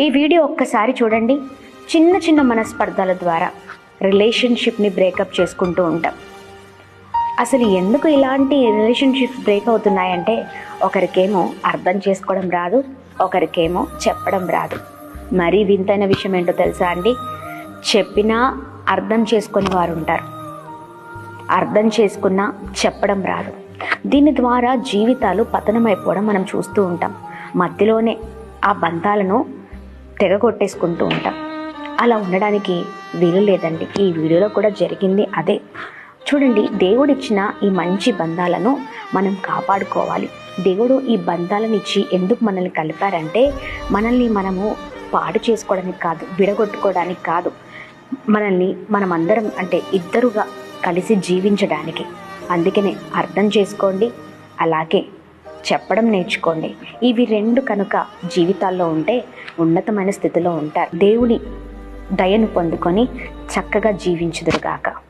ఈ వీడియో ఒక్కసారి చూడండి. చిన్న చిన్న మనస్పర్ధల ద్వారా రిలేషన్షిప్ని బ్రేకప్ చేసుకుంటూ ఉంటాం. అసలు ఎందుకు ఇలాంటి రిలేషన్షిప్స్ బ్రేక్ అవుతున్నాయంటే ఒకరికేమో అర్థం చేసుకోవడం రాదు ఒకరికేమో చెప్పడం రాదు. మరీ వింతైన విషయం ఏంటో తెలుసా అండి? చెప్పినా అర్థం చేసుకొని వారు ఉంటారు. అర్థం చేసుకున్నా చెప్పడం రాదు. దీని ద్వారా జీవితాలు పతనమైపోవడం మనం చూస్తూ ఉంటాం. మధ్యలోనే ఆ బంధాలను తెగ కొట్టేసుకుంటూ ఉంటాం. అలా ఉండడానికి వీలు లేదండి. ఈ వీడియోలో కూడా జరిగింది అదే. చూడండి దేవుడిచ్చిన ఈ మంచి బంధాలను మనం కాపాడుకోవాలి. దేవుడు ఈ బంధాలను ఇచ్చి ఎందుకు మనల్ని కలిపారంటే మనల్ని మనము పాడు చేసుకోవడానికి కాదు విడగొట్టుకోవడానికి కాదు. మనల్ని మనమందరం అంటే ఇద్దరుగా కలిసి జీవించడానికి. అందుకనే అర్థం చేసుకోండి. అలాగే చెప్పడం నేర్చుకోండి. ఇవి రెండు కనుక జీవితాల్లో ఉంటే ఉన్నతమైన స్థితిలో ఉంటారు. దేవుని దయను పొందుకొని చక్కగా జీవించుదురుగాక.